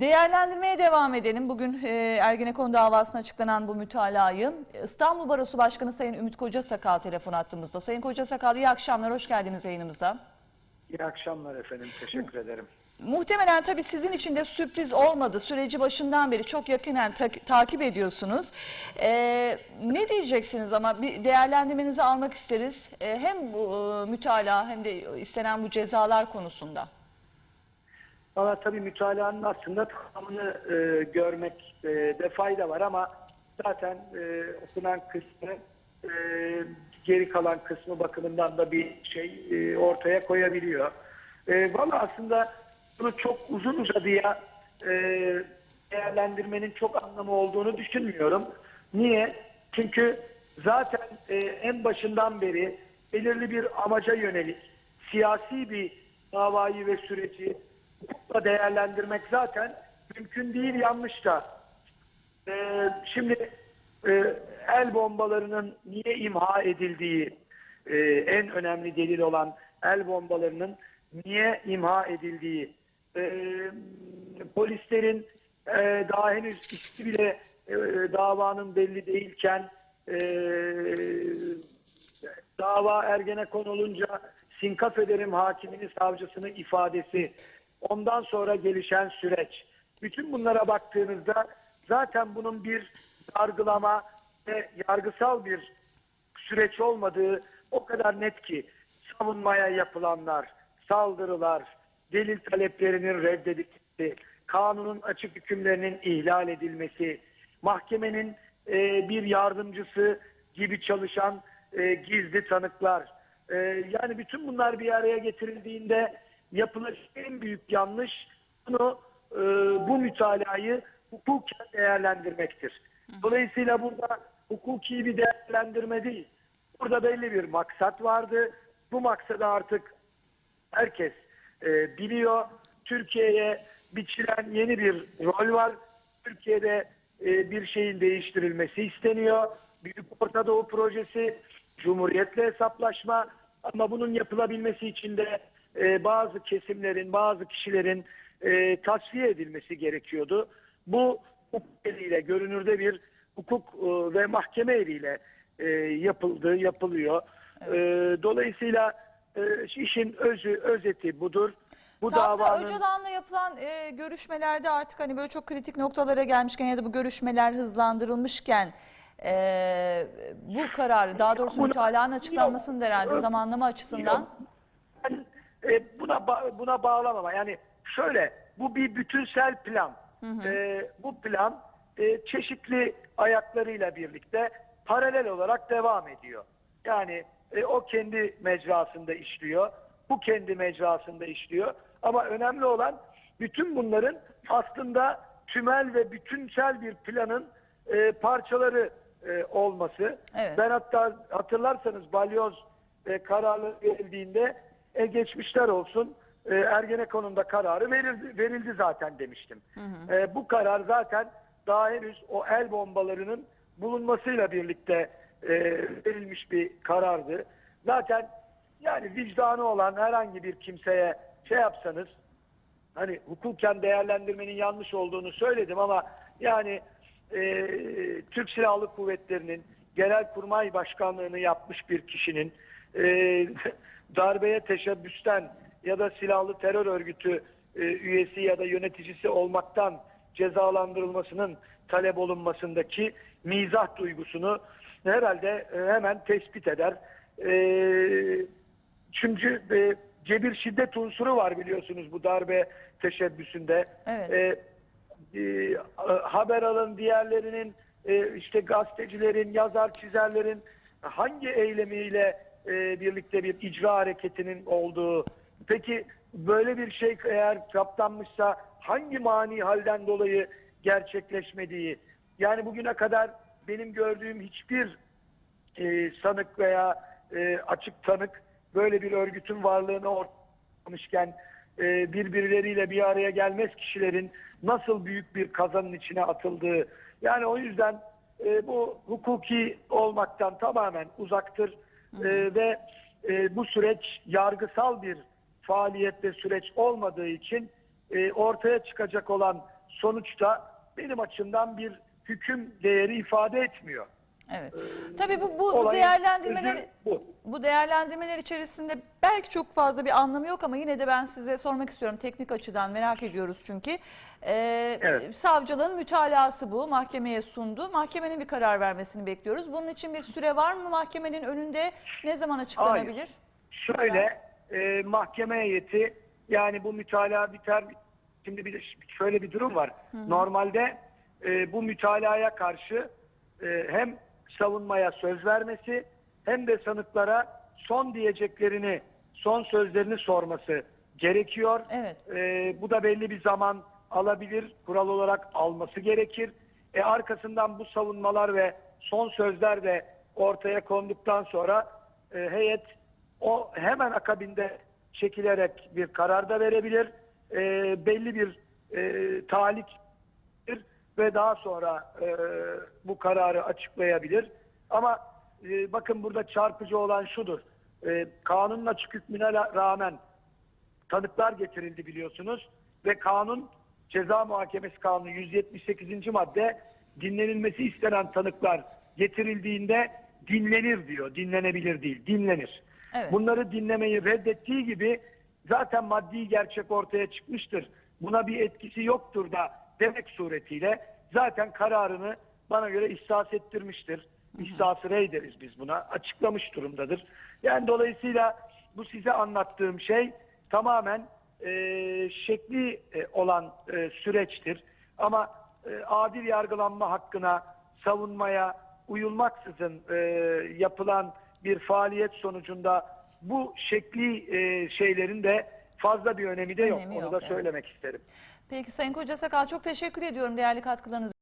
Değerlendirmeye devam edelim. Bugün e, Ergenekon davasına açıklanan bu mütalayı. İstanbul Barosu Başkanı Sayın Ümit Kocasakal telefon attığımızda. Sayın Kocasakal iyi akşamlar, hoş geldiniz yayınımıza. İyi akşamlar efendim. Teşekkür ederim. Muhtemelen tabii sizin için de sürpriz olmadı. Süreci başından beri çok yakinen ta- takip ediyorsunuz. Ee, ne diyeceksiniz ama bir değerlendirmenizi almak isteriz. Ee, hem bu e, mütalaa hem de istenen bu cezalar konusunda. Valla tabii mütalaanın aslında tamamını e, görmekte fayda var ama zaten e, okunan kısmı e, geri kalan kısmı bakımından da bir şey e, ortaya koyabiliyor. E, Valla aslında bunu çok uzun uzadıya e, değerlendirmenin çok anlamı olduğunu düşünmüyorum. Niye? Çünkü zaten e, en başından beri belirli bir amaca yönelik siyasi bir davayı ve süreci hukukla değerlendirmek zaten mümkün değil yanlış da. Ee, şimdi e, el bombalarının niye imha edildiği e, en önemli delil olan el bombalarının niye imha edildiği e, polislerin e, daha henüz ismi bile e, davanın belli değilken e, dava Ergenekon olunca sinkaf ederim hakimini savcısının ifadesi ondan sonra gelişen süreç bütün bunlara baktığınızda zaten bunun bir yargılama ve yargısal bir süreç olmadığı o kadar net ki savunmaya yapılanlar, saldırılar, delil taleplerinin reddedilmesi, kanunun açık hükümlerinin ihlal edilmesi, mahkemenin e, bir yardımcısı gibi çalışan e, gizli tanıklar. E, yani bütün bunlar bir araya getirildiğinde yapılacak en büyük yanlış bunu e, bu mütalayı hukuken değerlendirmektir. Dolayısıyla burada hukuki bir değerlendirme değil. Burada belli bir maksat vardı. Bu maksadı artık herkes e, biliyor. Türkiye'ye biçilen yeni bir rol var. Türkiye'de e, bir şeyin değiştirilmesi isteniyor. Büyük Orta Doğu projesi, Cumhuriyet'le hesaplaşma ama bunun yapılabilmesi için de e, bazı kesimlerin, bazı kişilerin e, tasfiye edilmesi gerekiyordu. Bu hukuk eliyle, görünürde bir hukuk e, ve mahkeme eliyle e, yapıldı, yapılıyor. E, dolayısıyla e, işin özü, özeti budur. Bu Tam da davanın Öcalan'la yapılan e, görüşmelerde artık hani böyle çok kritik noktalara gelmişken ya da bu görüşmeler hızlandırılmışken e, bu kararı daha doğrusu Buna- mütalaanın açıklanmasını da herhalde Yok. zamanlama açısından ben e, buna ba- buna bağlamama. Yani şöyle bu bir bütünsel plan. E, bu plan e, çeşitli ayaklarıyla birlikte paralel olarak devam ediyor. Yani e, o kendi mecrasında işliyor. Bu kendi mecrasında işliyor. Ama önemli olan bütün bunların aslında tümel ve bütünsel bir planın e, parçaları e, olması. Evet. Ben hatta hatırlarsanız balyoz e, kararı verildiğinde e, geçmişler olsun e, Ergenekon'un da kararı verildi, verildi zaten demiştim. E, bu karar zaten daha henüz o el bombalarının bulunmasıyla birlikte e, verilmiş bir karardı. Zaten yani vicdanı olan herhangi bir kimseye şey yapsanız hani hukuken değerlendirmenin yanlış olduğunu söyledim ama yani e, Türk Silahlı Kuvvetleri'nin Genelkurmay Başkanlığını yapmış bir kişinin e, darbeye teşebbüsten ya da silahlı terör örgütü e, üyesi ya da yöneticisi olmaktan cezalandırılmasının talep olunmasındaki mizah duygusunu herhalde e, hemen tespit eder. E, çünkü e, cebir şiddet unsuru var biliyorsunuz bu darbe teşebbüsünde. Evet. E, e, haber alın diğerlerinin e, işte gazetecilerin, yazar çizerlerin hangi eylemiyle e, birlikte bir icra hareketinin olduğu. Peki böyle bir şey eğer kaptanmışsa hangi mani halden dolayı gerçekleşmediği? Yani bugüne kadar benim gördüğüm hiçbir e, sanık veya e, açık tanık böyle bir örgütün varlığını ortalamışken e, birbirleriyle bir araya gelmez kişilerin nasıl büyük bir kazanın içine atıldığı. Yani o yüzden e, bu hukuki olmaktan tamamen uzaktır E, ve e, bu süreç yargısal bir faaliyette süreç olmadığı için e, ortaya çıkacak olan sonuçta benim açımdan bir hüküm değeri ifade etmiyor. Evet. Tabii bu, bu, Olayın değerlendirmeler bu. bu değerlendirmeler içerisinde belki çok fazla bir anlamı yok ama yine de ben size sormak istiyorum teknik açıdan merak ediyoruz çünkü. Ee, Evet. Savcılığın mütalası bu mahkemeye sundu. Mahkemenin bir karar vermesini bekliyoruz. Bunun için bir süre var mı mahkemenin önünde? Ne zaman açıklanabilir? Şöyle e, mahkeme heyeti yani bu mütalaa biter. Şimdi bir şöyle bir durum var. Normalde e, bu mütalaya karşı e, hem savunmaya söz vermesi hem de sanıklara son diyeceklerini, son sözlerini sorması gerekiyor. Evet. E, bu da belli bir zaman alabilir. Kural olarak alması gerekir. E, arkasından bu savunmalar ve son sözler de ortaya konduktan sonra e, heyet o hemen akabinde çekilerek bir karar da verebilir. E, belli bir e, talik ve daha sonra e, bu kararı açıklayabilir. Ama e, bakın burada çarpıcı olan şudur. E, kanunun açık hükmüne rağmen tanıklar getirildi biliyorsunuz ve kanun ceza muhakemesi kanunu 178. madde dinlenilmesi istenen tanıklar getirildiğinde dinlenir diyor. Dinlenebilir değil, dinlenir. Evet. Bunları dinlemeyi reddettiği gibi zaten maddi gerçek ortaya çıkmıştır. Buna bir etkisi yoktur da demek suretiyle zaten kararını bana göre ihsas ettirmiştir. İhsas rey deriz biz buna. Açıklamış durumdadır. Yani dolayısıyla bu size anlattığım şey tamamen e, şekli e, olan e, süreçtir. Ama e, adil yargılanma hakkına, savunmaya uyulmaksızın e, yapılan bir faaliyet sonucunda bu şekli e, şeylerin de fazla bir önemi de yok. Önemi Onu yok, da evet. söylemek isterim. Peki Sayın Koca Sakal çok teşekkür ediyorum değerli katkılarınız